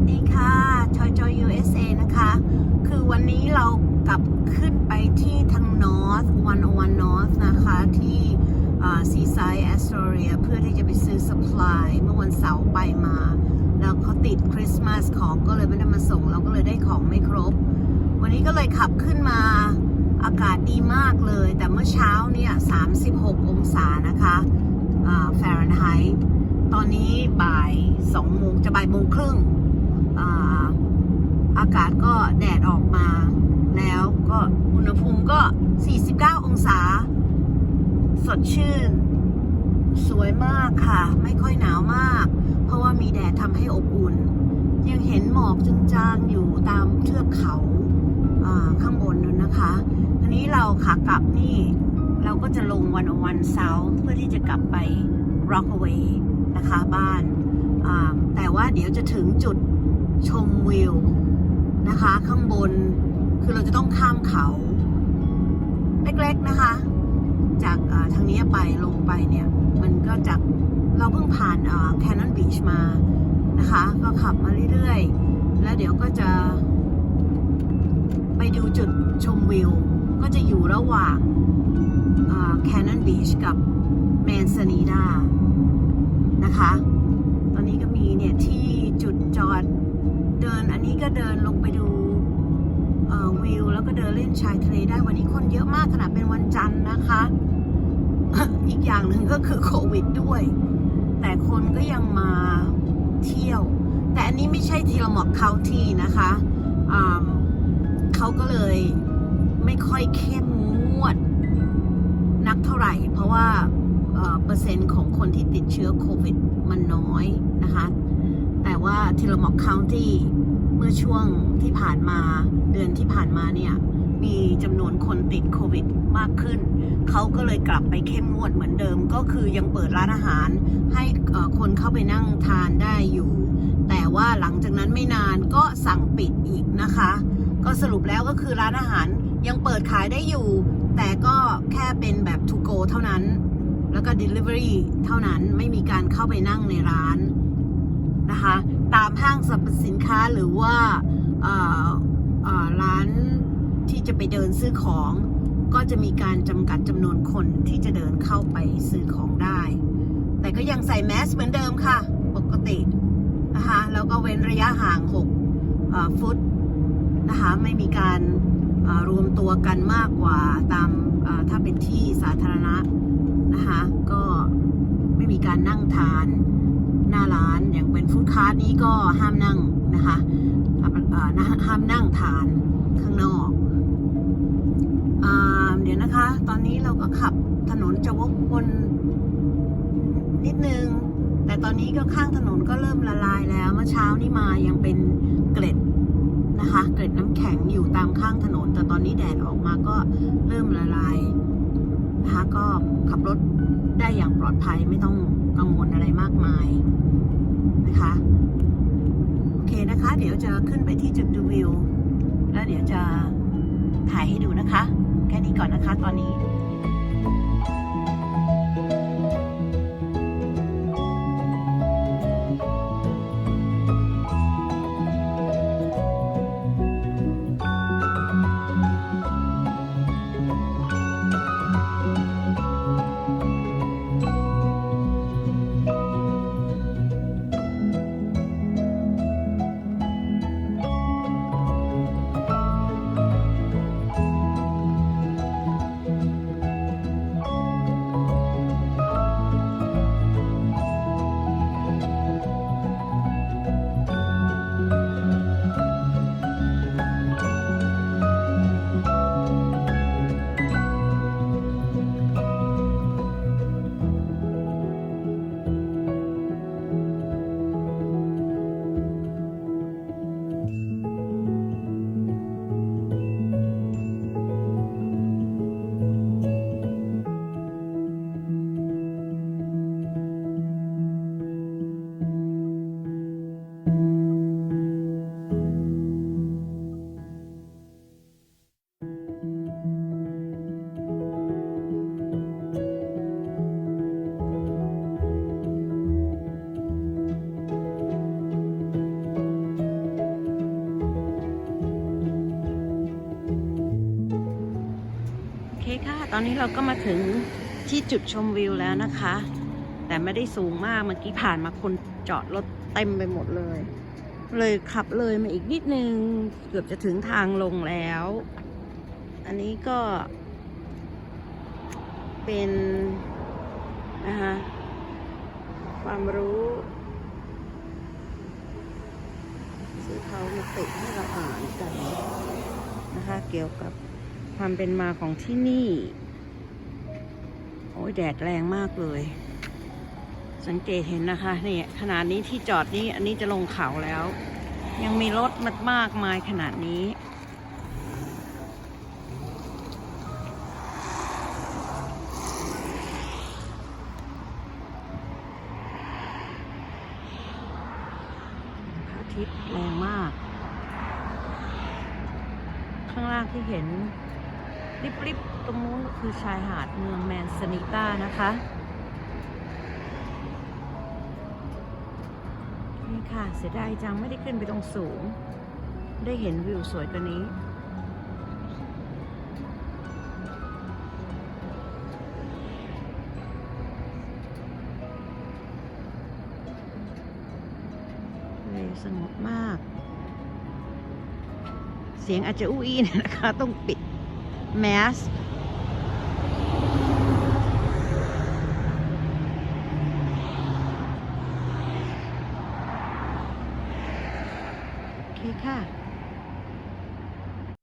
สดีค่ะจอยจอย USA นะคะ คือวันนี้เรากลับขึ้นไปที่ทาง North 101 North นะคะ ที่ซีไซด์แอสโตเรียเพื่อที่จะไปซื้อ supply เมื่อวันเสาร์ไปมา แล้วเขาติดคริสต์มาสของก็เลยไม่ได้มาส่ง เราก็เลยได้ของไม่ครบ วันนี้ก็เลยขับขึ้นมาอากาศดีมากเลย แต่เมื่อเช้าเนี่ย36 องศานะคะฟาเรนไฮต์ตอนนี้บ่าย2โมงจะบ่ายโมงครึ่ง อากาศก็แดดออกมา แล้วก็อุณหภูมิก็ 49 องศา สดชื่น สวยมากค่ะ ไม่ค่อยหนาวมาก เพราะว่ามีแดดทำให้อบอุ่น ยังเห็นหมอกจางๆอยู่ตามเทือกเขาข้างบนนั้นนะคะทีนี้เราขากลับนี่ เราก็จะลงวันวันเซาเพื่อที่จะกลับไป Rockaway นะคะบ้าน แต่ว่าเดี๋ยวจะถึงจุดชมวิว นะคะ ข้างบนคือเราจะต้องข้ามเขาเล็กๆนะคะ จากทางนี้ไปลงไปเนี่ย มันก็จากเราเพิ่งผ่านแคนนอนบีชมานะคะ ก็ขับมาเรื่อยๆ แล้วเดี๋ยวก็จะ ไปดูจุดชมวิว ก็จะอยู่ระหว่างแคนนอนบีชกับแมนซานีดานะคะ ตอนนี้ก็มีเนี่ยที่จุดจอด เดินอันนี้ก็เดินลงไปดูวิวแล้วก็เดินเล่นชายทะเลได้วันนี้คนเยอะมากขนาดเป็นวันจันทร์นะคะ อีกอย่างหนึ่งก็คือโควิดด้วย แต่คนก็ยังมาเที่ยว แต่อันนี้ไม่ใช่ทีละหมอกเคาที่นะคะเขาก็เลยไม่ค่อยเข้มงวดนักเท่าไหร่ เพราะว่าเเปอร์เซ็นต์ของคนที่ติดเชื้อโควิดมันน้อยนะคะ แต่ว่าทีลมอกเคาที่เมื่อช่วงที่ผ่านมาเดือนที่ผ่านมาเนี่ย มีจำนวนคนติดโควิดมากขึ้น เขาก็เลยกลับไปเข้มงวดเหมือนเดิม ก็คือยังเปิดร้านอาหาร ให้คนเข้าไปนั่งทานได้อยู่ แต่ว่าหลังจากนั้นไม่นานก็สั่งปิดอีกนะคะ ก็สรุปแล้วก็คือร้านอาหารยังเปิดขายได้อยู่ แต่ก็แค่เป็นแบบ to go เท่านั้น แล้วก็ delivery เท่านั้นไม่มีการเข้าไปนั่งในร้าน นะคะ ตามห้างสรรพสินค้าหรือว่าร้านที่จะไปเดินซื้อของ ก็จะมีการจำกัดจำนวนคนที่จะเดินเข้าไปซื้อของได้ แต่ก็ยังใส่แมสเหมือนเดิมค่ะ ปกตินะคะแล้วก็เว้นระยะห่าง6ฟุตนะคะไม่มีการรวมตัวกันมากกว่าตามถ้าเป็นที่สาธารณะนะคะก็ไม่มีการนั่งทาน หน้าร้าน อย่างเป็นฟู้ดคาร์ทนี้ก็ห้ามนั่งนะคะเอ่อนะห้ามนั่งทานข้างนอกอเดี๋ยวนะคะ ตอนนี้เราก็ขับถนนจะวกวนนิดนึง แต่ตอนนี้ก็ข้างถนนก็เริ่มละลายแล้ว เมื่อเช้านี่มายังเป็นเกล็ดนะคะ เกล็ดน้ำแข็งอยู่ตามข้างถนน แต่ตอนนี้แดดออกมาก็เริ่มละลายนะคะก็ขับรถได้อย่างปลอดภัยไม่ต้อง กังวลอะไรมากมายนะคะโอเคนะคะ เดี๋ยวจะขึ้นไปที่จุดดูวิว แล้วเดี๋ยวจะถ่ายให้ดูนะคะ แค่นี้ก่อนนะคะตอนนี้ คค่ะ ตอนนี้เราก็มาถึงที่จุดชมวิวแล้วนะคะ แต่ไม่ได้สูงมากเมื่อกี้ผ่านมาคนจอดรถเต็มไปหมดเลย เลยขับเลยมาอีกนิดนึง เกือบจะถึงทางลงแล้ว อันนี้ก็ เป็นนะคะความรู้ที่เขามาติดให้เราอ่านกันนะคะ เกี่ยวกับ ความเป็นมาของที่นี่ โอ้ยแดดแรงมากเลย สังเกตเห็นนะคะนี่ขนาดนี้ที่จอดนี้อันนี้จะลงเขาแล้ว ยังมีรถมามากมายขนาดนี้พระอาทิตย์แรงมาก ข้างล่างที่เห็น ริบๆ ตรงนู้นคือชายหาดเมืองแมนซานิต้านะคะ นี่ค่ะ เสียดายจังไม่ได้ขึ้นไปตรงสูง ได้เห็นวิวสวยกว่านี้สงบมาก เสียงอาจจะอู้อี้เนี่ยนะคะ ต้องปิด แมส